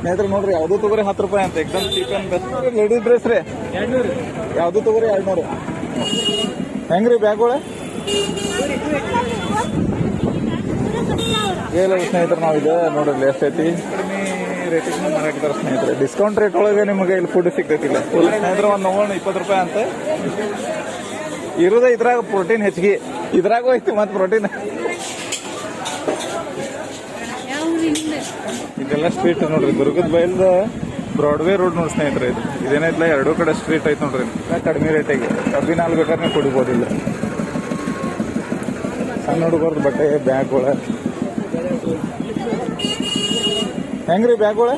ಸ್ನೇಹಿತರೆ, ನೋಡ್ರಿ, ಯಾವ್ದು ತಗೋರಿ ಹತ್ತು ರೂಪಾಯಿ ಅಂತ. Exam cheap and best ladies dress ರೀ ಯಾವ್ದು ತಗೋರಿ ಎರಡು ನೂರು. ಹೆಂಗ್ರಿ ಬ್ಯಾಗ್ಗಳು ಏನಿಲ್ಲ ಸ್ನೇಹಿತರೆ, ನಾವು ಇದೆ ನೋಡ್ರಿ ಎಷ್ಟು ಐತಿ. ರೇಟಿಗೆ ಮಾರಾಕ್ತಾರೆ ಸ್ನೇಹಿತರೆ. ಡಿಸ್ಕೌಂಟ್ ರೇಟ್ ಒಳಗೆ ನಿಮಗೆ ಇಲ್ಲಿ ಫುಡ್ ಸಿಗ್ತೈತಿಲ್ಲ. ಸ್ನೇಹಿತರೆ, ಒಂದು ನೋಡೋಣ ಇಪ್ಪತ್ತು ರೂಪಾಯಿ ಅಂತ. ಇರೋದೇ ಇದ್ರಾಗ ಪ್ರೋಟೀನ್ ಹೆಚ್ಚಿಗೆ. ಇದ್ರಾಗೂ ಐತಿ, ಮತ್ತೆ ಪ್ರೋಟೀನ್ ಇದೆಲ್ಲ ಸ್ಟ್ರೀಟ್ ನೋಡ್ರಿ. ದುರ್ಗದ ಬೈಲ್ದ ಬ್ರಾಡ್ವೇ ರೋಡ್ ನೋಡಿ ಸ್ನೇಹಿತರೆ ಇದು. ಇದೇನೈತಲ್ಲ ಎರಡೂ ಕಡೆ ಸ್ಟ್ರೀಟ್ ಐತೆ ನೋಡ್ರಿ. ಕಡಿಮೆ ರೇಟಿಗೆ ಕಬ್ಬಿನ ಹಾಲು ಬೇಕಾದ್ರೆ ನೀವು ಕುಡಿಬೋದಿಲ್ಲ. ಸಣ್ಣ ಹುಡುಗರ್ದು ಬಟ್ಟೆ, ಬ್ಯಾಗ್ಗಳ. ಹೆಂಗ್ರಿ ಬ್ಯಾಗ್ಗಳ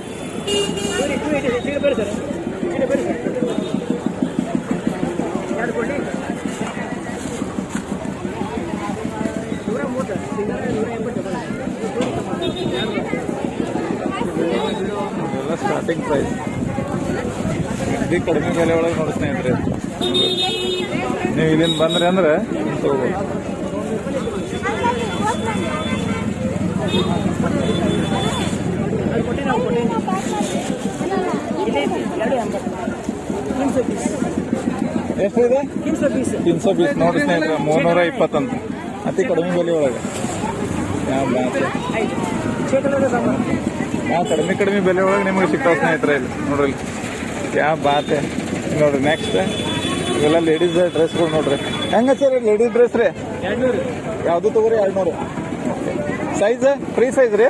ಇದೆಲ್ಲ ಸ್ಟಾರ್ಟಿಂಗ್ ಪ್ರೈಸ್ ಇದು ಕಡಿಮೆ ಬೆಲೆ ಒಳಗೆ ನೋಡಿ ಸ್ನೇಹಿತರೆ. ನೀವು ಇಲ್ಲಿಂದ ಬಂದ್ರಿ ಅಂದ್ರೆ ತಗೋಬೋದು ಎಷ್ಟು ಇದೆ? ತಿನ್ಸೋ ಪೀಸ್. ನೋಡಿ ಸ್ನೇಹಿತರೆ, ಮೂರ್ನೂರ ಇಪ್ಪತ್ತಂತ. ಅತಿ ಕಡಿಮೆ ಬೆಲೆ ಒಳಗೆ. ಯಾವ ಯಾವ ಕಡಿಮೆ ಕಡಿಮೆ ಬೆಲೆ ಒಳಗೆ ನಿಮಗೆ ಸಿಗ್ತಾವೆ ಸ್ನೇಹಿತರೆ ಇಲ್ಲಿ ನೋಡ್ರಿ ಯಾವ ಬಾತೆ. ನೋಡ್ರಿ ನೆಕ್ಸ್ಟ್ ಇವೆಲ್ಲ ಲೇಡೀಸ್ ಡ್ರೆಸ್ಗಳು ನೋಡ್ರಿ. ಹೆಂಗೆ ಸರ್ ಲೇಡೀಸ್ ಡ್ರೆಸ್ ರೀ? ಯಾವುದು ತಗೋರಿ? ಎರಡು ನೂರು ಸೈಜ್ ಫ್ರೀ ಸೈಜ್ ರೀ.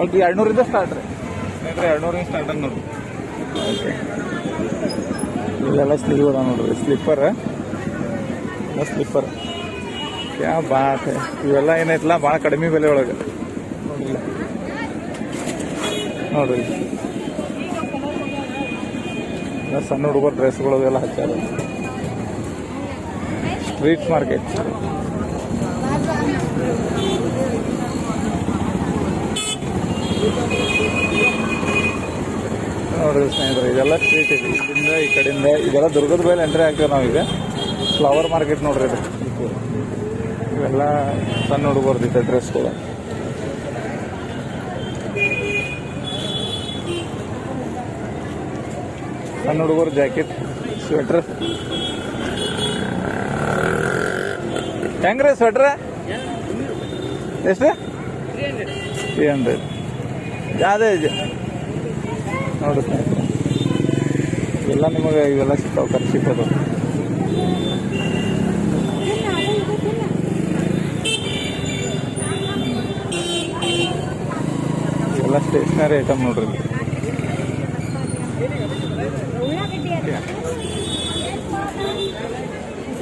ಒಟ್ಟು ಎರಡು ನೂರಿಂದ ಸ್ಟಾರ್ಟ್ ರೀ. ಸ್ನೇಹಿತರೆ ಎರಡು ನೂರಿಂದ ಸ್ಟಾರ್ಟ್ ಅಂತ ನೋಡ್ರಿ. ಓಕೆ ಇಲ್ಲೆಲ್ಲ ಸ್ಲೀವ್ ಅದ ನೋಡ್ರಿ. ಸ್ಲಿಪ್ಪರ್ ಸ್ಲಿಪ್ಪರ್ ಯಾವ ಬಾತ್. ಇವೆಲ್ಲ ಏನೈತಲ್ಲ ಭಾಳ ಕಡಿಮೆ ಬೆಲೆ ಒಳಗೆ. ನೋಡ್ರಿ ಸಣ್ಣ ಹುಡುಗರ ಡ್ರೆಸ್ಗಳು ಎಲ್ಲ ಹಚ್ಚಾರ. ಸ್ಟ್ರೀಟ್ ಮಾರ್ಕೆಟ್ ನೋಡ್ರಿ ಸ್ನೇಹಿತರೆ, ಇದೆಲ್ಲ ಸ್ಟ್ರೀಟ್ ಇದೆ. ಇಲ್ಲಿಂದ ಈ ಕಡೆಯಿಂದ ಇದೆಲ್ಲ ದುರ್ಗದ ಮೇಲೆ ಎಂಟ್ರಿ ಆಗ್ತೇವೆ ನಾವೀಗ. ಫ್ಲವರ್ ಮಾರ್ಕೆಟ್ ನೋಡ್ರಿ ಇದು. ಇವೆಲ್ಲ ಸಣ್ಣ ಹುಡುಗರ್ದಿದೆ ಡ್ರೆಸ್ಗಳು ಸಣ್ಣ ಹುಡುಗರು ಜಾಕೆಟ್ ಸ್ವೆಟ್ರ್ ಹೆಂಗ್ರಿ ಸ್ವೆಟ್ರ್ ಎಷ್ಟು ತ್ರೀ ಹಂಡ್ರೆಡ್ ಇದೆ ನೋಡಿ ಎಲ್ಲ ನಿಮಗೆ ಇವೆಲ್ಲ ಸಿಗ್ತಾವೆ, ಖರ್ಚು ಸಿಗ್ತದೆ. ಎಲ್ಲ ಸ್ಟೇಷನರಿ ಐಟಮ್ ನೋಡ್ರಿ.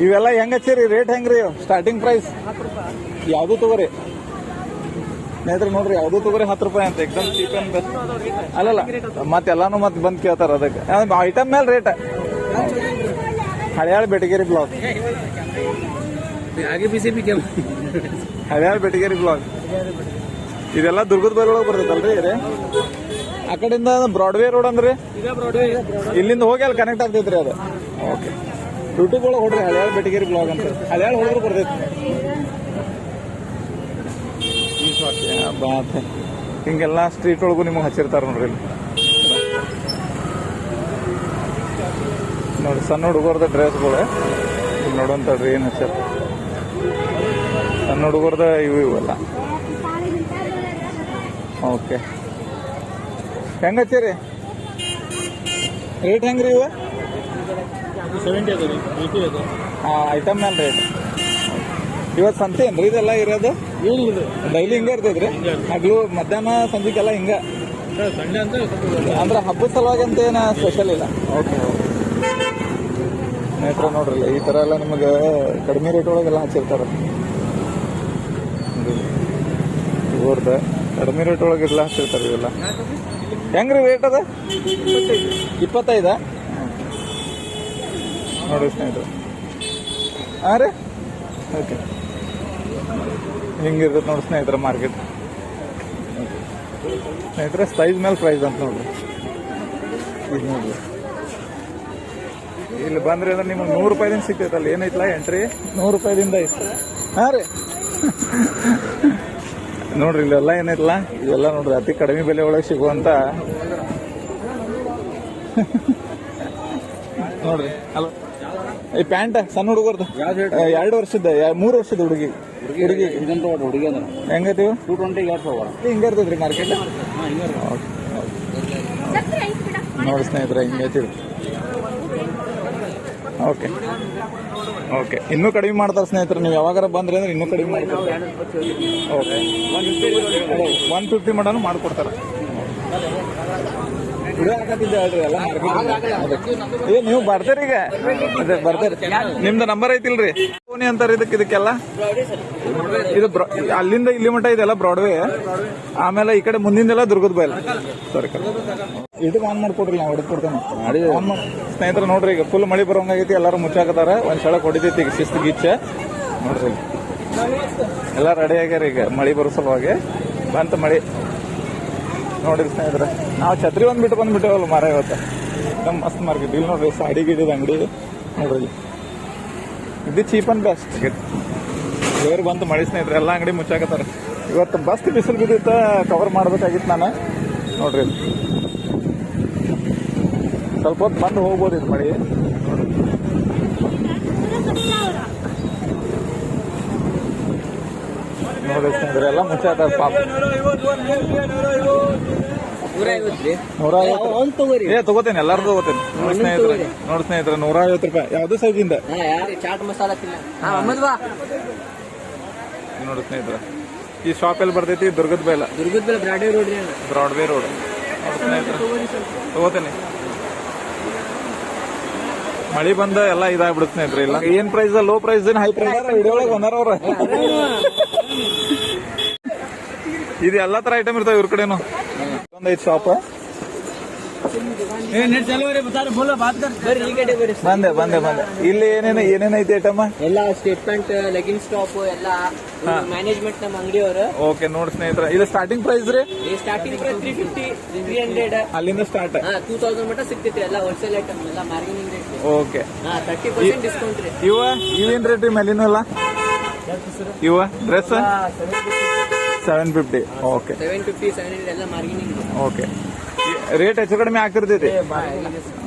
ಇವೆಲ್ಲ ಹೆಂಗ ಹಚ್ಚಿರಿ? ರೇಟ್ ಹೆಂಗ್ರಿ? ಸ್ಟಾರ್ಟಿಂಗ್ ಪ್ರೈಸ್ ಯಾವುದು ತಗೋರಿ? ಸ್ನೇಹಿತರೆ ನೋಡ್ರಿ ಯಾವುದು ತಗೋರಿ ಹತ್ತು ರೂಪಾಯಿ ಅಂತ ಎಕ್ಸಾಮ್ ಚೀಪ್ ಅಂಡ್ ಬೆಸ್ಟ್ ಅಲ್ಲಲ್ಲ ಮತ್ತೆಲ್ಲಾನು ಮತ್ತೆ ಬಂದ್ ಕೇಳ್ತಾರ ಅದಕ್ಕೆ. ಐಟಮ್ ಮೇಲೆ rate. Haliyal Betageri block Haliyal Betageri block ಇದೆಲ್ಲ ದುರ್ಗದ ಬೈಲ್ ಒಳಗೆ ಬರ್ತೈತಲ್ರಿ ರೀ ಆ ಕಡೆಯಿಂದ ಬ್ರಾಡ್ವೇ ರೋಡ್ ಅಂದ್ರಿ? ಇಲ್ಲಿಂದ ಹೋಗಿ ಅಲ್ಲಿ ಕನೆಕ್ಟ್ ಆಗ್ತೈತ್ರಿ ಅದು. ಓಕೆ ಯೂಟ್ಯೂಬ್ ಒಳಗೆ ಹೊಡ್ರಿ ಹಳೆಯಾಳ ಬೆಟಗೇರಿ ಬ್ಲಾಗ್ ಅಂತ. ಹಳೆಯಾಳ ಹೊಡೆದ್ರು ಬರ್ತೈತಿ. ಬಾತ್. ಹಿಂಗೆಲ್ಲ ಸ್ಟ್ರೀಟ್ ಒಳಗೂ ನಿಮಗೆ ಹಚ್ಚಿರ್ತಾರೆ ನೋಡ್ರಿ. ನೋಡಿ, ಸಣ್ಣ ಹುಡುಗರ್ದ ಡ್ರೆಸ್ಗಳು ನೋಡೋಂತಡ್ರಿ ಏನು ಹಚ್ಚಾರ ಸಣ್ಣ ಹುಡುಗರ್ದ ಇವು ಇವೆಲ್ಲ. ಓಕೆ ಹೆಂಗ್ ಹಚ್ಚಿರಿ? ರೇಟ್ ಹೆಂಗ್ರಿ ಇವು? ಹಾಂ ಐಟಮ್ ಮೇಲೆ ರೇಟ್ ಇವತ್ತು ಸಂತೆ ಏನ್ರಿ ಇದೆಲ್ಲ ಇರೋದು? ಡೈಲಿ ಹಿಂಗೆ ಇರ್ತೈತೆ ರೀ ಹಗ್ಲು ಮಧ್ಯಾಹ್ನ ಸಂಜೆಗೆಲ್ಲ ಹಿಂಗೆ? ಅಂದ್ರೆ ಹಬ್ಬದ ಸಲುವಾಗಿ ಅಂತ ಏನು ಸ್ಪೆಷಲ್ ಇಲ್ಲ? ಓಕೆ. ನೇತ್ರ ನೋಡ್ರಿ ಈ ಥರ ಎಲ್ಲ ನಿಮಗೆ ಕಡಿಮೆ ರೇಟ್ ಒಳಗೆಲ್ಲ ಹಚ್ಚಿರ್ತಾರೆ ಇವ್ರದ್ದು ಕಡಿಮೆ ರೇಟ್ ಒಳಗೆ ಎಲ್ಲ ಹಚ್ಚಿರ್ತಾರೆ ಇವೆಲ್ಲ. ಹೆಂಗ್ರಿ ರೇಟ್ ಅದ? ಇಪ್ಪತ್ತೈದ? ನೋಡಿ ಸ್ನೇಹಿತರೆ ಹಾಂ ರೀ? ಓಕೆ. ಹಿಂಗಿರ್ತದೆ ನೋಡಿ ಸ್ನೇಹಿತರೆ ಮಾರ್ಕೆಟ್? ಸ್ನೇಹಿತರೆ ಸೈಜ್ ಮೇಲೆ ಪ್ರೈಸ್ ಅಂತ ನೋಡ್ರಿ. ಇದು ನೋಡ್ರಿ. ಇಲ್ಲಿ ಬಂದ್ರಿ ಅಂದ್ರೆ ನಿಮ್ಗೆ ನೂರು ರೂಪಾಯಿದಿಂದ ಸಿಗ್ತೈತಲ್ಲ ಏನೈತಲ್ಲ ಎಂಟ್ರಿ ನೂರು ರೂಪಾಯಿದಿಂದ ಐತೆ. ಹಾಂ ರೀ. ನೋಡ್ರಿ ಇಲ್ಲೆಲ್ಲ ಏನೈತಲ್ಲ? ಇದೆಲ್ಲ ನೋಡ್ರಿ ಅತಿ ಕಡಿಮೆ ಬೆಲೆ ಒಳಗೆ ಸಿಗುವಂತ. ನೋಡ್ರಿ ಅಲ್ಲ. ಈ ಪ್ಯಾಂಟ್ ಸಣ್ಣ ಹುಡುಗರ್ದು. ಎರಡು ವರ್ಷದ ಮೂರು ವರ್ಷದ ಹುಡುಗಿ. ಹುಡುಗಿ ಹುಡುಗಿ. ಹೆಂಗೈತಿವು ಟೂ ಟ್ವೆಂಟಿ ಎರಡು ಸಾವಿರ ಹಿಂಗ ಇರ್ತದ್ರಿ ಮಾರ್ಕೆಟ್ ನೋಡಿ ಸ್ನೇಹಿತರೆ ಹಿಂಗೈತಿರಿ ಓಕೆ. ಓಕೆ. ಇನ್ನೂ ಕಡಿಮೆ ಮಾಡ್ತಾರೆ ಸ್ನೇಹಿತರೆ ನೀವು ಯಾವಾಗಾರ ಬಂದ್ರಿ ಅಂದ್ರೆ ಇನ್ನೂ ಕಡಿಮೆ ಮಾಡ್ತಾರೆ ಓಕೆ. ಒನ್ ಫಿಫ್ಟಿ ಮಾಡೋನು ಮಾಡ್ಕೊಡ್ತಾರೆ ವಿಡಿಯೋ ಹಾಕತ್ತಿದ್ದೆ ಹೇಳ್ರಿ ಎಲ್ಲ market ಏ ನೀವು ಬರ್ತೀರಿ ಈಗ. ಅದೇ ಬರ್ತೀರಿ. ನಿಮ್ದು ನಂಬರ್ ಐತಿಲ್ರಿ? ಫೋನಿ ಅಂತಾರೆ ಇದಕ್ಕೆ ಇದಕ್ಕೆಲ್ಲ? ಇದು ಅಲ್ಲಿಂದ ಇಲ್ಲಿ ಮಟ್ಟ ಇದೆಲ್ಲ ಬ್ರಾಡ್ವೇ ಆಮೇಲೆ ಈ ಕಡೆ ಮುಂದಿಂದೆಲ್ಲ ದುರ್ಗದ ಬಯಲು. ಸರಿ ಇದು ಆನ್ ಮಾಡ್ಕೊಡ್ರಿ ನಾವು ಹೊಡೆದು ಕೊಡ್ತೇನೆ. ಆನ್ ಮಾಡ್ ಸ್ನೇಹಿತರೆ ನೋಡ್ರಿ ಈಗ ಫುಲ್ ಮಳಿ ಬರೋಂಗಾಗೈತಿ ಎಲ್ಲರೂ ಮುಚ್ಚಾಕತ್ತಾರ. ಒಂದ್ ಸಲ ಹೊಡಿತೈತಿ ಈಗ ಶಿಸ್ತು ಗೀಚೆ. ನೋಡ್ರಿ. ಎಲ್ಲ ರೆಡಿ ಆಗ್ಯಾರ ಈಗ ಮಳಿ ಬರೋ ಸಲುವಾಗಿ. ಬಂತ ಮಳಿ. ನೋಡಿರಿ ಸ್ನೇಹಿತರೆ ನಾವು ಛತ್ರಿ ಬಂದ್ಬಿಟ್ಟು ಬಂದ್ಬಿಟ್ಟೇವಲ್ಲ ಮರ ಇವತ್ತು. ನಮ್ಮ ಮಸ್ತ್ ಮಾರ್ಕೆಟ್ ಇಲ್ಲಿ ನೋಡ್ರಿ, ಸೈಡಿ ಗಿಡದ ಅಂಗಡಿ ನೋಡ್ರಿ ಇದು ಚೀಪ್ ಬೆಸ್ಟ್ ಬೆಸ್ಟ್ ಬೇರೆ ಬಂತು ಮಳೆ ಸ್ನೇಹಿತರೆ, ಎಲ್ಲ ಅಂಗಡಿ ಮುಚ್ಚಾಕತ್ತಾರೆ. ಇವತ್ತು ಬಸ್ ಬಿಸಿಲು ಬಿದ್ದಿತ್ತ ಕವರ್ ಮಾಡ್ಬೇಕಾಗಿತ್ತು ನಾನು. ನೋಡ್ರಿ ಸ್ವಲ್ಪ ಹೊತ್ತು ಬಂದು ಹೋಗ್ಬೋದು ಇದು ಮಳೆ. ಸ್ನೇಹಿತರೆ ಎಲ್ಲ ಮುಚ್ಚಾಕತ್ತಾರ ಪಾಪ. ನೂರ ಐವತ್ತು ಏ ತಗೋತೇನೆ ಎಲ್ಲಾರು ತಗೋತೇನೆ. ನೋಡಿ ಸ್ನೇಹಿತರೆ ನೋಡಿ ಸ್ನೇಹಿತರೆ ನೂರ ಐವತ್ತು ರೂಪಾಯಿ. ಯಾವ್ದು ಸೈಜಿಂದ ಚಾಟ್ ಮಸಾಲ ನೋಡಿ ಸ್ನೇಹಿತರೆ ಈ ಶಾಪ್ ಎಲ್ಲಿ ಬರ್ತೈತಿ? ದುರ್ಗದ ಬೈಲ. ದುರ್ಗದ ಬೆಲೆ ಬ್ರಾಡ್ವೇ ರೋಡ್ ಬ್ರಾಡ್ವೇ ರೋಡ್ ನೋಡಿ ಸ್ನೇಹಿತರೆ. ತಗೋತೇನೆ. ಮಳಿ ಬಂದ ಎಲ್ಲ ಇದಾಗ್ಬಿಡುತ್ತೆ ಸ್ನೇಹಿತರೆ ಇಲ್ಲ? ಏನ್ ಪ್ರೈಸ್ ಲೋ ಪ್ರೈಸ್ ಏನ್ ಹೈ ಪ್ರೈಸ್ ವಿಡಿಯೋ ಒಳಗೆ ಬಂದಾರ ಅವ್ರ. ಇದು ಎಲ್ಲಾ ತರ ಐಟಮ್ ಇರ್ತಾವ ಇವ್ರ ಕಡೆನು. ಒಂದೈದು ಶಾಪ್ ಬಂದೆ ಬಂದೆ ಬಂದೆ. ಇಲ್ಲಿ ಏನೇನು ಏನೇನೈತಿ ಐಟಮ್ ಎಲ್ಲ ಸ್ಟೇಟ್ ಪ್ಯಾಂಟ್ ಸ್ಟಾಪ್ ಟಾಪ್ ಎಲ್ಲ ಮ್ಯಾನೇಜ್ಮೆಂಟ್ ನಮ್ಮ ಅಂಗಡಿಯವರು. ಓಕೆ ನೋಡಿ ಸ್ನೇಹಿತರ. ಇದು ಸ್ಟಾರ್ಟಿಂಗ್ ಪ್ರೈಸ್ ರೀ? Starting three fifty three hundred ಅಲ್ಲಿಂದ ಸ್ಟಾರ್ಟ್ ಟೂ ತೌಸಂಡ್ ಮಟ್ಟ ಸಿಗ್ತೈತಿ ಎಲ್ಲ ಹೋಲ್ಸೇಲ್ ಐಟಮ್ ಎಲ್ಲ ಮಾರ್ಗಿನಿಂಗ್ rate okay thirty percent discount ರೀ. ಇವ ಇವೇನ್ ರೇಟ್ ರೀ ಮೇಲಿನೂ ಎಲ್ಲ? ಇವ? Dress? Seven fifty okay seven fifty seven hundred ಎಲ್ಲ ಮಾರ್ಕೆಟಿಂಗ್ ಓಕೆ ರೇಟ್ ಹೆಚ್ಚು ಕಡಿಮೆ ಆಗ್ತಿರ್ತೈತಿ.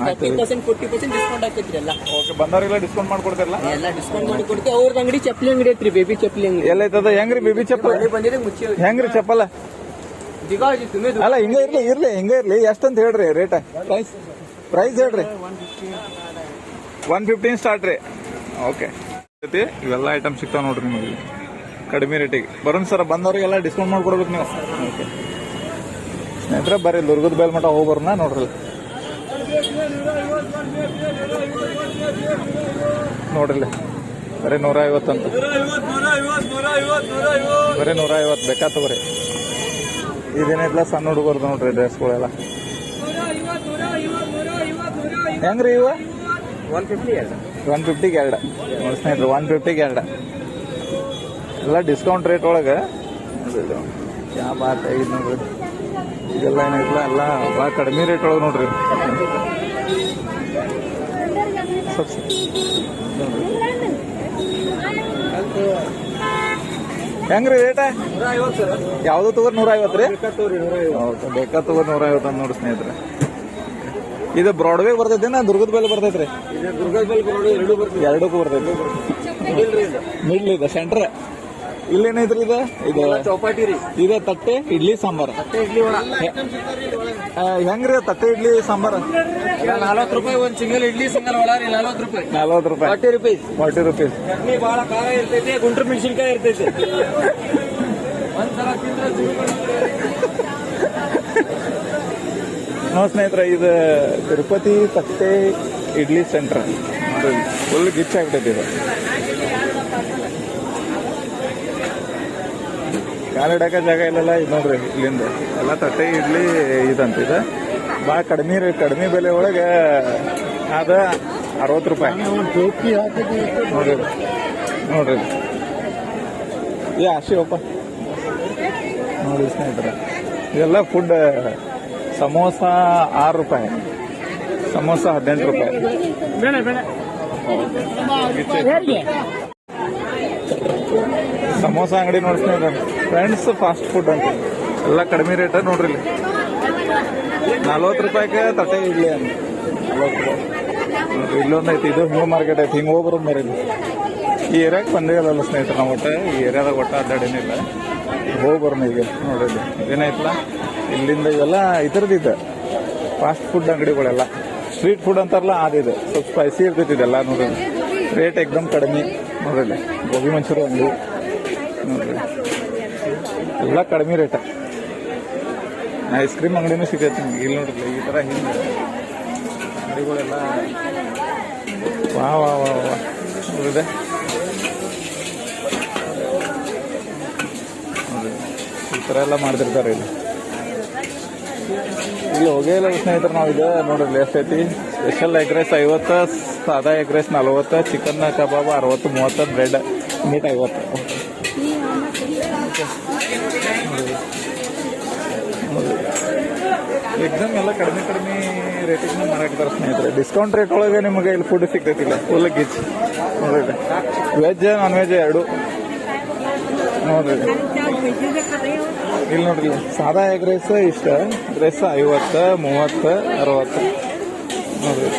Thirty percent forty percent discount ಎಲ್ಲ. ಓಕೆ ಬಂದವರಿಗೆಲ್ಲ ಡಿಸ್ಕೌಂಟ್ ಮಾಡ್ಕೊಡ್ತಿರಲ್ಲ? ಎಲ್ಲ ಡಿಸ್ಕೌಂಟ್ ಮಾಡಿ ಕೊಡ್ತೀವಿ. ಅವ್ರದ್ದು ಅಂಗಡಿ ಚಪ್ಪಲಿ ಅಂಗಡಿ ಐತ್ರಿ ಬೇಬಿ ಚಪ್ಪಲಿ ಅಂಗಡಿ. ಎಲ್ಲೈತದ ಹೆಂಗ್ರಿ ಬೇಬಿ ಚಪ್ಪಲ್? ಬಂದಿದೆ ಮುಚ್ಚಿ ಹೆಂಗ್ರಿ ಚಪ್ಪಲ? ಅಲ್ಲ ಹಿಂಗ ಇರ್ಲಿ ಇರ್ಲಿ ಹಿಂಗ ಇರ್ಲಿ. ಎಷ್ಟಂತ ಹೇಳ್ರಿ ರೇಟ್ ಪ್ರೈಸ್ ಪ್ರೈಸ್ ಹೇಳ್ರಿ. ಒನ್ ಫಿಫ್ಟೀನ್ ಸ್ಟಾರ್ಟ್ ರೀ. ಓಕೆ ಇವೆಲ್ಲ ಐಟಮ್ ಸಿಗ್ತಾವ ನೋಡ್ರಿ ನಿಮಗೆ ಕಡಿಮೆ ರೇಟಿಗೆ ಬರೋಣ ಸರ್ ಬಂದವ್ರಿಗೆಲ್ಲ ಡಿಸ್ಕೌಂಟ್ ಮಾಡ್ಕೊಡ್ಬೇಕು ನೀವು ಸ್ನೇಹಿತರೆ ಬರ್ರಿ ದುರ್ಗದ ಬೇಲ್ ಮಠ ಹೋಗಿ ನೋಡ್ರಿ ನೋಡ್ರಿ ಬರೀ ನೂರ ಐವತ್ತಂತ ಬರೀ ನೂರ ಐವತ್ತು ಬೇಕಾ ತಗೋರಿ ಇದೇನಿಲ್ಲ ಸಣ್ಣ ಹುಡುಗರ್ದು ನೋಡ್ರಿ ಡ್ರೆಸ್ಗಳೆಲ್ಲ ಹೆಂಗ್ರಿ ಇವ ಒನ್ ಫಿಫ್ಟಿ ಒನ್ ಫಿಫ್ಟಿಗೆ ಎರಡು ನೋಡಿ ಸ್ನೇಹಿತರೆ ಒನ್ ಫಿಫ್ಟಿಗೆ ಎರಡು ಎಲ್ಲ ಡಿಸ್ಕೌಂಟ್ ರೇಟ್ ಒಳಗೆ. ಯಾ ಬಾತ್ ಐದು ನೋಡ್ರಿ. ಇದೆಲ್ಲ ಏನಿಲ್ಲ ಎಲ್ಲ ಭಾಳ ಕಡಿಮೆ ರೇಟ್ ಒಳಗೆ ನೋಡ್ರಿ. ಹೆಂಗ್ರಿ ರೇಟ ಯಾವ್ದು ತಗೋರ್ ನೂರ ಐವತ್ತು ರೀ? ಬೇಕಾ ತಗೋರ್ ನೂರ ಐವತ್ತು ನೋಡಿ ಸ್ನೇಹಿತರೆ. ಇದು ಬ್ರಾಡ್ವೇ ಬರ್ತೈತೆ ನಾ ದುರ್ಗದ ಬೆಲೆ ಬರ್ತೈತ್ರಿ? ದುರ್ಗದ ಬಲ್ ಬರೋದು ಎರಡೂ ಬರ್ತದೆ ಎರಡಕ್ಕೂ ಬರ್ತೈತಿ. ಮಿಡ್ಲ್ ಇದೆ. ಸೆಂಟ್ರ್ ಇಲ್ಲೇನೈತ್ರಿ ಇದು? ಇದು ಚೌಪಾಟಿ ರೀ. ಇದು ತಟ್ಟೆ ಇಡ್ಲಿ ಸಾಂಬಾರ್. ಮತ್ತೆ ಇಡ್ಲಿ ಹೆಂಗ್ರಿ ತಟ್ಟೆ ಇಡ್ಲಿ ಸಾಂಬಾರ್? ನಲ್ವತ್ತು ರೂಪಾಯಿ ಒಂದು ಸಿಂಗಲ್ ಇಡ್ಲಿ ಸಿಂಗಲ್ ವಡ ರೀ ನಲ್ವತ್ತು ರೂಪಾಯಿ. ನಲ್ವತ್ತು ರೂಪಾಯಿ. Forty rupees. Forty rupees. Chutney ಬಹಳ ಖಾರ ಇರ್ತೈತಿ ಗುಂಟ್ರ ಮೆಣಸಿನ್ಕಾಯಿ ಇರ್ತೈತಿ. ಒಂದ್ಸಲ ತಿಂದ್ರೆ ನೋ ಸ್ನೇಹಿತರೆ, ಇದು ತಿರುಪತಿ ತಟ್ಟೆ ಇಡ್ಲಿ ಸೆಂಟರ್ ಫುಲ್ ಗಿಚ್ಚ ಆಗ್ಬಿಟ್ಟೈತಿ ಇದು. ಕಾಲಿಡಕ ಜಾಗ ಇಲ್ಲಲ್ಲ, ಇದು ನೋಡ್ರಿ ಇಲ್ಲಿಂದ. ಎಲ್ಲ ತಟ್ಟೆ ಇಡ್ಲಿ ಇದಂತ ಇದು ಭಾಳ ಕಡಿಮೆ ರೀ ಕಡಿಮೆ ಬೆಲೆ ಒಳಗೆ ಅದ ಅರವತ್ತು ರೂಪಾಯಿ. ನೋಡ್ರಿ. ನೋಡ್ರಿ. ಏ, ಆಶಿ ಒಪ್ಪ. ನೋಡಿ ಸ್ನೇಹಿತರೆ, ಇದೆಲ್ಲ ಫುಡ್ ಸಮೋಸ ಆರು ರೂಪಾಯಿ. ಸಮೋಸ ಹದಿನೆಂಟು ರೂಪಾಯಿ. ಸಮೋಸ ಅಂಗಡಿ ನೋಡ್ತೀನಿ ಫ್ರೆಂಡ್ಸ್ ಫಾಸ್ಟ್ ಫುಡ್ ಅಂತ. ಎಲ್ಲ ಕಡಿಮೆ ರೇಟ್ ನೋಡ್ರಿ ಇಲ್ಲಿ. ನಲ್ವತ್ತು ರೂಪಾಯಿಗೆ ತಟ್ಟೆ ಇಡ್ಲಿ ಅಂತ. ನಲ್ವತ್ತು ರೂಪಾಯಿ. ಇಲ್ಲೊಂದು ಐತಿ ಇದು ಹೂ ಮಾರ್ಕೆಟ್ ಐತಿ. ಹಿಂಗೆ ಹೋಗ್ಬರೋದು ಮರಿ ಈ ಏರಿಯಾಗ ಬಂದೇ ಸ್ನೇಹಿತರ ಸ್ನೇಹಿತರೆ ನಾವು ಒಟ್ಟು. ಈ ಏರಿಯಾದಾಗ ಒಟ್ಟು ಅಡ್ಡಾಡೇನಿಲ್ಲ. ಹೋಗಿ ಬರೋಣ ಈಗ ನೋಡ್ರಿ ಏನಾಯ್ತಲ್ಲ ಇದೇನಾಯ್ತಲ್ಲ ಇಲ್ಲಿಂದ ಇವೆಲ್ಲ ಇದರದಿದೆ ಫಾಸ್ಟ್ ಫುಡ್ ಅಂಗಡಿಗಳೆಲ್ಲ. ಸ್ಟ್ರೀಟ್ ಫುಡ್ ಅಂತಾರಲ್ಲ ಅದಿದೆ ಸ್ವಲ್ಪ ಸ್ಪೈಸಿ ಇರ್ತೈತಿ ಇದೆಲ್ಲ ನೋಡ್ರಿ ರೇಟ್ ಎಕ್ದಮ್ ಕಡಿಮೆ. ನೋಡ್ರಿ. ಗೋಬಿ ಮಂಚೂರಿ ಅಂಗಡಿ ನೋಡ್ರಿ. ಎಲ್ಲ ಕಡಿಮೆ ರೇಟ ಐಸ್ ಕ್ರೀಮ್ ಅಂಗಡಿನೂ ಸಿಗತ್ತೆ ನಿಮ್ಗೆ. ಇಲ್ಲಿ ನೋಡ್ರಿ, ಈ ಥರ ಹಿಂಗೆ ಅಂಗಡಿಗಳೆಲ್ಲ. ವಾ ವಾ ವಾ ವಾ. ನೋಡಿದೆ. ಈ ಥರ ಎಲ್ಲ ಮಾಡ್ತಿರ್ತಾರೆ ಇಲ್ಲಿ. ಇಲ್ಲಿ ಹೋಗೇ ಇಲ್ಲ ಸ್ನೇಹಿತರು ನಾವು ಇದೆ, ನೋಡ್ರಿ ಎಷ್ಟೈತಿ. ಸ್ಪೆಷಲ್ ಎಗ್ ರೈಸ್ ಐವತ್ತು, ಸಾದಾ ಎಗ್ ರೈಸ್ ನಲ್ವತ್ತು ಚಿಕನ್ ಕಬಾಬ್ ಅರವತ್ತು, ಮೂವತ್ತು ಬ್ರೆಡ್ ಮೀಟ್ ಐವತ್ತು. ಎಕ್ಸಾಮ್ ಎಲ್ಲ ಕಡಿಮೆ ಕಡಿಮೆ ರೇಟಿಗೆ ಮಾರಾಕ್ತಾರೆ ಸ್ನೇಹಿತರೆ. ಡಿಸ್ಕೌಂಟ್ ರೇಟ್ ಒಳಗೆ ನಿಮಗೆ ಇಲ್ಲಿ ಫುಡ್ ಸಿಗ್ತೈತಿಲ್ಲ ಫುಲ್ ಗಿಚ್. ನೋಡ್ರಿ. ವೆಜ್ ನಾನ್ ವೆಜ್ ಎರಡು. ನೋಡ್ರಿ. ಇಲ್ಲಿ ನೋಡ್ರಿ ಸಾದಾ ಎಗ್ ರೈಸ್ ಇಷ್ಟ. ರೈಸ್ ಐವತ್ತು ಮೂವತ್ತು ಅರವತ್ತು. ನೋಡ್ರಿ.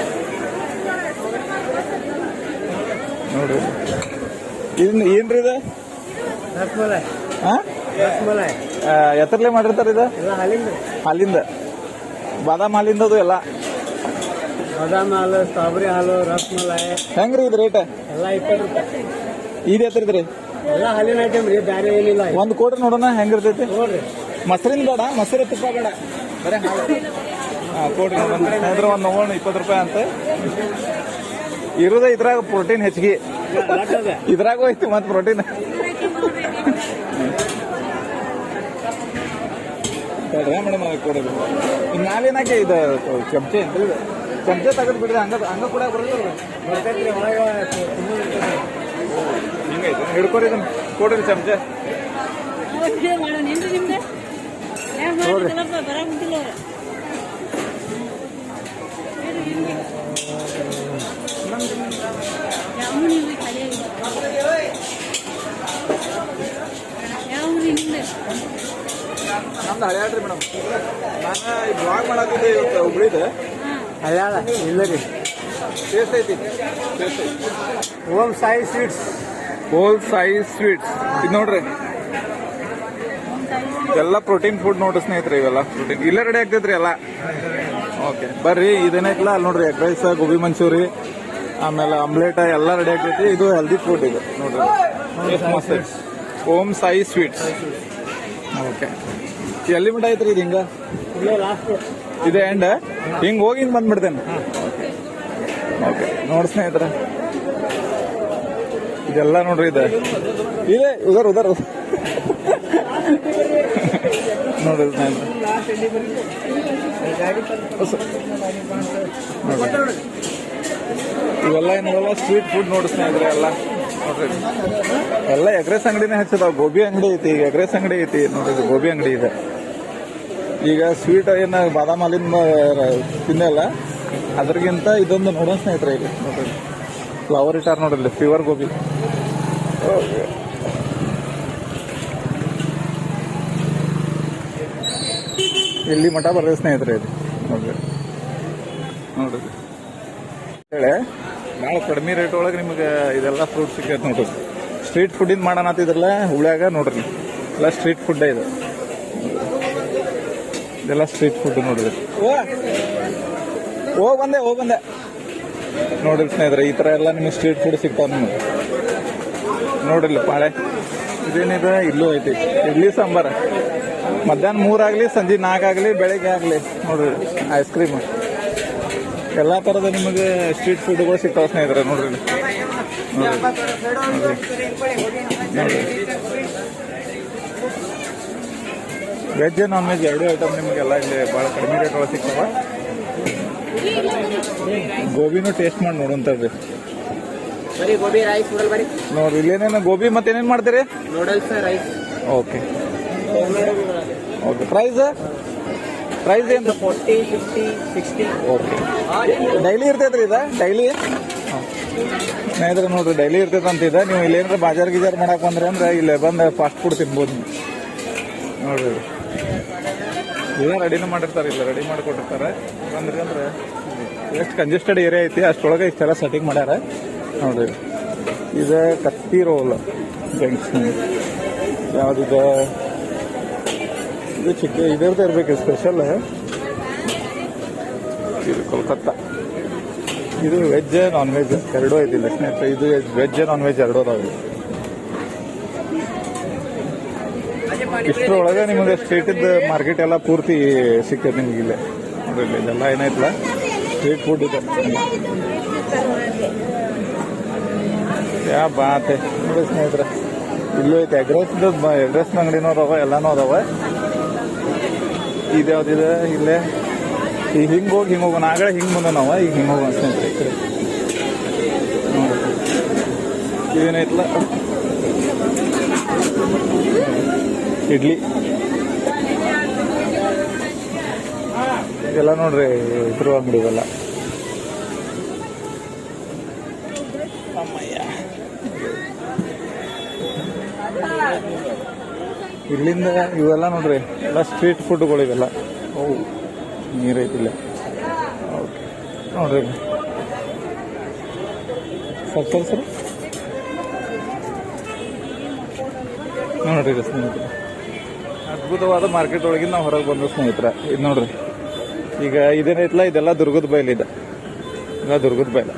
ನೋಡ್ರಿ. ಇದನ್ನ ಏನ್ರಿ ಇದು? ಎತ್ತರ್ಲೆ ಮಾಡಿರ್ತಾರ ಇದು? ಹಾಲಿಂದ. ಬಾದಾಮ್ ಹಾಲಿಂದ ಅದು ಎಲ್ಲ. ಬಾದಾಮ್ ಹಾಲು ಸ್ಟ್ರಾಬೆರಿ ಹಾಲು ರಸಮಲೈ ಹೆಂಗ್ರಿ ಇದು ರೇಟ್ ಎಲ್ಲ ಇಪ್ಪತ್ತು ರೂಪಾಯಿ. ಇದು ಎತ್ತರಿದ್ರಿ ಒಂದ್ ಕೋಟಿ ನೋಡೋಣ ಹೆಂಗಿರ್ತೈತಿ? ನೋಡ್ರಿ. ಮೊಸರಿನ ಬೇಡ ಮೊಸರು ತುಪ್ಪ ಬೇಡ. ಬರೀ ಕೋಟಿ ನೋಡಿದ್ರೆ ಒಂದು ನೋಡೋಣ ಇಪ್ಪತ್ತು ರೂಪಾಯಿ ಅಂತ. ಇರೋದೇ ಇದ್ರಾಗ ಪ್ರೋಟೀನ್ ಹೆಚ್ಚಿಗೆ. ಇದ್ರಾಗ ಐತಿ ಮತ್ತೆ ಪ್ರೋಟೀನ್ ಮೇಡಮ್ ಕೊಡೋದು ಇನ್ನು ನಾವೇನಾಕೆ ಇದು ಚಮಚೆ ಚಮಚೆ ತೆಗೆದು ಬಿಡ್ರಿ ಹಂಗ ಹಂಗ ಕೂಡ ಬರೋದು ಬರ್ತೈತ್ರಿ ಒಳಗೆ ತುಂಬ ಹಿಂಗೈತೆ ಹಿಡ್ಕೊರಿ ಇದನ್ನ. ಕೊಡ್ರಿ ಚಮಚ. ನಿಮ್ದು? ಹಳ್ಯಾಡ್ರಿ ಮೇಡಮ್. ನಾನು ಬ್ಲಾಗ್ ಮಾಡಾಕಿದ್ದೆ ಇವತ್ತು ಹುಬ್ಳಿದ. ಅಲ್ಲ ಇಲ್ಲ ರೀ ಟೇಸ್ಟ್ ಐತಿ ಟೇಸ್ಟ್ ಐತಿ ಓಂ ಸಾಯಿ ಸ್ವೀಟ್ಸ್ ಓಮ್ ಸಾಯಿ ಸ್ವೀಟ್ಸ್ ಇದು ನೋಡ್ರಿ. ಎಲ್ಲ ಪ್ರೋಟೀನ್ ಫುಡ್ ನೋಡ್ರಿ ಸ್ನೇಹಿತರೆ ಇವೆಲ್ಲ. ಪ್ರೋಟೀನ್ ಇಲ್ಲ ರೆಡಿ ಆಗ್ತೈತ್ರಿ ಎಲ್ಲ. ಓಕೆ ಬರ್ರಿ ಇದೇನೈತಲ್ಲ ಅಲ್ಲಿ ನೋಡ್ರಿ ಎಗ್ ರೈಸ್ ಗೋಬಿ ಮಂಚೂರಿ ಆಮೇಲೆ ಆಮ್ಲೆಟ್ ಎಲ್ಲ ರೆಡಿ ಆಗ್ತೈತಿ. ಇದು ಹೆಲ್ದಿ ಫುಡ್ ಇದು. ನೋಡ್ರಿ. ಮಸ್ತ್ ಓಂ ಸಾಯಿ ಸ್ವೀಟ್ಸ್ ಓಕೆ ಎಲ್ಲಿ ಮಿಟ ಐತ್ರಿ ಇದು ಹಿಂಗ? ಇದೆ ಎಂಡ್ ಹಿಂಗ್ ಹೋಗಿ ಹಿಂಗ್ ಬಂದ್ಬಿಡ್ತೇನೆ. ಓಕೆ ನೋಡ್ ಸ್ನೇಹಿತರೆ. ಇದೆಲ್ಲ ನೋಡ್ರಿ ಇದೆ. ಇದೆ ಉದರ್ ಉದರ್. ನೋಡ್ರಿ ಸ್ನೇಹಿತರೆ. ನೋಡ್ರಿ. ಇವೆಲ್ಲ ಏನಿವೆಲ್ಲ ಸ್ವೀಟ್ ಫುಡ್ ನೋಡಿ ಸ್ನೇಹಿತರೆ ಎಲ್ಲ. ನೋಡ್ರಿ. ಎಲ್ಲ ಎಗ್ರೆಸ್ ಅಂಗಡಿನೇ ಹಚ್ಚಿದಾವ. ಗೋಬಿ ಅಂಗಡಿ ಐತಿ ಈಗ ಎಗ್ರೆಸ್ ಅಂಗಡಿ ಐತಿ. ನೋಡ್ರಿ ಗೋಬಿ ಅಂಗಡಿ ಇದೆ. ಈಗ ಸ್ವೀಟ್ ಏನು ಬಾದಾಮ್ ತಿನ್ನಲ್ಲ ಅದ್ರಗಿಂತ ಇದೊಂದು ನೋಡೋ ಸ್ನೇಹಿತರೆ ಇಲ್ಲಿ. ನೋಡ್ರಿ ಫ್ಲವರ್ ಇಟ್ಟಾರ ನೋಡ್ರಿ ಫಿವರ್ ಗೋಬಿ. ಇಲ್ಲಿ ಮಠ ಬರ್ತದೆ ಸ್ನೇಹಿತರೆ ಇದು ನೋಡ್ರಿ ನೋಡ್ರಿ. ಹೇಳಿ ಭಾಳ ಕಡಿಮೆ ರೇಟ್ ಒಳಗೆ ನಿಮಗೆ ಇದೆಲ್ಲ ಫ್ರೂಟ್ ಸಿಕ್ಕೈತೆ ನೋಡ್ರಿ. ಸ್ಟ್ರೀಟ್ ಫುಡ್ಡಿಂದ ಮಾಡೋಣ ಹುಳಿಯಾಗ ನೋಡ್ರಿ ಎಲ್ಲ ಸ್ಟ್ರೀಟ್ ಫುಡ್ ಇದು ಇದೆಲ್ಲ ಸ್ಟ್ರೀಟ್ ಫುಡ್ ನೋಡಿದ್ರಿ ಓ ಬಂದೆ, ಹೋಗ್ ಬಂದೆ. ನೋಡಿಲ್ ಸ್ನೇಹಿತರೆ, ಈ ತರ ಎಲ್ಲ ನಿಮಗೆ ಸ್ಟ್ರೀಟ್ ಫುಡ್ ಸಿಗ್ತಾವ ನಿಮ್ಗೆ. ನೋಡಿಲ್ಲ, ಪಾಳೆ. ಇದೇನಿದೆ? ಇಲ್ಲೂ ಐತಿ. ಇಡ್ಲಿ ಸಾಂಬಾರ. ಮಧ್ಯಾಹ್ನ ಮೂರಾಗಲಿ, ಸಂಜೆ ನಾಲ್ಕಾಗಲಿ, ಬೆಳಗ್ಗೆ ಆಗಲಿ. ನೋಡ್ರಿ ಐಸ್ ಕ್ರೀಮ್ ಎಲ್ಲಾ ಥರದ ನಿಮಗೆ ಸ್ಟ್ರೀಟ್ ಫುಡ್ಗಳು ಸಿಗ್ತಾವ ಸ್ನೇಹಿತರೆ, ನೋಡ್ರಿ. ನೋಡ್ರಿ. ನೋಡ್ರಿ. ವೆಜ್ ನಾನ್ ವೆಜ್ ಎರಡೂ ಐಟಮ್ ನಿಮಗೆಲ್ಲ ಇಲ್ಲಿ ಭಾಳ ಕಡಿಮೆ ರೇಟ್ ಸಿಗ್ತಾವೆ ಸಿಗ್ತಾವ. ಗೋಬಿನೂ ಟೇಸ್ಟ್ ಮಾಡಿ ನೋಡೋಂತ ಬರೀ ಗೋಬಿ ರೈಸ್ ನೋಡಲ್ ಬರೀ. ನೋಡ್ರಿ ಇಲ್ಲೇನೇನು ಗೋಬಿ ಮತ್ತೆ ಏನೇನು ಮಾಡ್ತೀರಿ? Noodles rice okay okay price price ಏನು? Forty fifty sixty okay daily ಇರ್ತೈತ್ರಿ ಇದು? ಡೈಲಿ ಸ್ನೇಹಿತರೆ ನೋಡ್ರಿ ಡೈಲಿ ಇರ್ತೈತೆ ಇದೆ. ನೀವು ಇಲ್ಲೇನಾರ ಬಾಜಾರ್ ಗೀಜಾರ್ ಮಾಡಕ್ ಬಂದ್ರೆ ಅಂದ್ರೆ ಇಲ್ಲೇ ಬಂದು ಫಾಸ್ಟ್ ಫುಡ್ ತಿನ್ಬೋದು ನೋಡ್ರಿ. ಇದು. ಇದೇ ರೆಡಿನೂ ಮಾಡಿರ್ತಾರೆ, ಇಲ್ಲ ರೆಡಿ ಮಾಡಿಕೊಟ್ಟಿರ್ತಾರೆ. ಬಂದ್ರಿ ಅಂದ್ರೆ ಎಷ್ಟು ಕಂಜೆಸ್ಟೆಡ್ ಏರಿಯಾ ಐತಿ ಅಷ್ಟೊಳಗೆ ಇಷ್ಟೆಲ್ಲ ಸೆಟ್ಟಿಂಗ್ ಮಾಡ್ಯಾರ. ನೋಡ್ರಿ. ಇದು. ಕತ್ತಿ ರೋಲ್ ಜಂಕ್ಷನ್ ಯಾವ್ದಿದೆ? ಇದು ಚಿಕ್ಕ, ಇದ್ರದ್ದು ಇರ್ಬೇಕು ಸ್ಪೆಷಲ್ ಇದು ಕೋಲ್ಕತ್ತಾ. ಇದು ವೆಜ್ ನಾನ್ ವೆಜ್ ಎರಡೂ ಐತಿ ಸ್ನೇಹಿತರೆ ಇದು ವೆಜ್ ನಾನ್ ವೆಜ್ ಎರಡೂ ಅದಾವೆ. ಇಷ್ಟರೊಳಗೆ ನಿಮಗೆ ಸ್ಟ್ರೀಟಿದ್ದು ಮಾರ್ಕೆಟ್ ಎಲ್ಲ ಪೂರ್ತಿ ಸಿಕ್ಕಿದೆ ನಿಮಗೆ ಇಲ್ಲೇ. ಅದರಲ್ಲಿ ಇದೆಲ್ಲ ಏನಾಯ್ತಲ್ಲ? ಸ್ಟ್ರೀಟ್ ಫುಡ್ ಇದೆ. ಯಾ ಬಾತೆ. ನೋಡಿ ಸ್ನೇಹಿತರೆ ಇಲ್ಲೂ ಐತೆ. ಎಗ್ರೆಸ್ ಎಗ್ರೆಸ್ ಅಂಗಡಿನೂ ಅದಾವ ಎಲ್ಲಾನು ಅದಾವ. ಇದು ಯಾವ್ದಿದೆ ಇಲ್ಲೇ. ಈಗ ಹಿಂಗೆ ಹೋಗಿ ಹಿಂಗೆ ಹೋಗೋಣ ಆಗಲೇ ಹಿಂಗೆ ಬಂದ ನಾವು. ಈಗ ಹಿಂಗೆ ಹೋಗೋಣ ಸ್ನೇಹಿತರೆ. ಈ ಕಡೆ ನೋಡಿ ಏನೈತಲ್ಲ ಇಡ್ಲಿ. ಎಲ್ಲ ನೋಡ್ರಿ, ಇದ್ರ ಅಂಗಡಿ ಇವೆಲ್ಲ. ಇಲ್ಲಿಂದ ಇವೆಲ್ಲ ನೋಡ್ರಿ, ಎಲ್ಲ ಸ್ಟ್ರೀಟ್ ಫುಡ್ಗಳು ಇವೆಲ್ಲ. ಓ ನೀರೈತಿಲ್ಲ ಓಕೆ ನೋಡ್ರಿ. ಸರ್? ಸರ್ ಸರ್ ನೋಡ್ರಿ. ಅದ್ಭುತವಾದ ಮಾರ್ಕೆಟ್ ಒಳಗಿಂದ ನಾವು ಹೊರಗೆ ಬಂದ ಸ್ನೇಹಿತರ. ಇದು ನೋಡ್ರಿ. ಈಗ ಇದೇನೈತಲ್ಲ ಇದೆಲ್ಲ ದುರ್ಗದ ಬೈಲಿದೆ ಇಲ್ಲ ದುರ್ಗದ ಬೈಲ